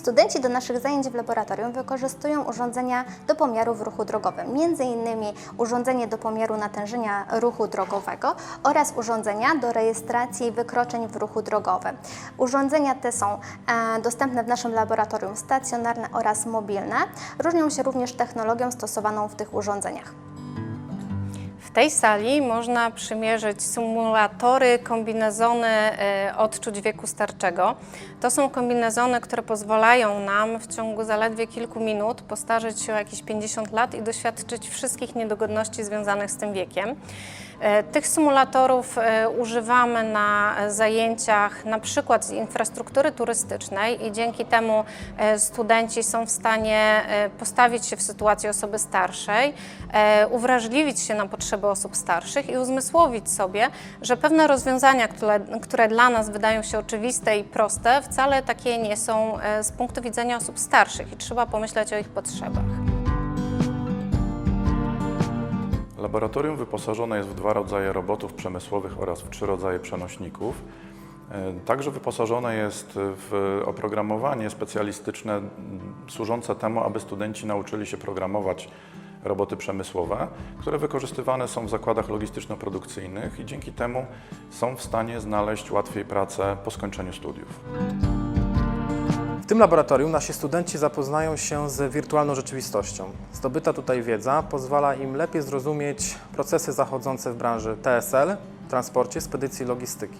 Studenci do naszych zajęć w laboratorium wykorzystują urządzenia do pomiaru w ruchu drogowym, innymi urządzenie do pomiaru natężenia ruchu drogowego oraz urządzenia do rejestracji wykroczeń w ruchu drogowym. Urządzenia te są e, dostępne w naszym laboratorium stacjonarne oraz mobilne. Różnią się również technologią stosowaną w tych urządzeniach. W tej sali można przymierzyć symulatory, kombinezony e, odczuć wieku starczego. To są kombinezony, które pozwalają nam w ciągu zaledwie kilku minut postarzeć się o jakieś 50 lat i doświadczyć wszystkich niedogodności związanych z tym wiekiem. E, Tych symulatorów e, używamy na zajęciach na przykład z infrastruktury turystycznej i dzięki temu studenci są w stanie postawić się w sytuacji osoby starszej, uwrażliwić się na potrzeby osób starszych i uzmysłowić sobie, że pewne rozwiązania, które, które dla nas wydają się oczywiste i proste, wcale takie nie są e, z punktu widzenia osób starszych i trzeba pomyśleć o ich potrzebach. Laboratorium wyposażone jest w dwa rodzaje robotów przemysłowych oraz w trzy rodzaje przenośników. E, Także wyposażone jest w oprogramowanie specjalistyczne służące temu, aby studenci nauczyli się programować roboty przemysłowe, które wykorzystywane są w zakładach logistyczno-produkcyjnych i dzięki temu są w stanie znaleźć łatwiej pracę po skończeniu studiów. W tym laboratorium nasi studenci zapoznają się z wirtualną rzeczywistością. Zdobyta tutaj wiedza pozwala im lepiej zrozumieć procesy zachodzące w branży TSL, transporcie, spedycji logistyki.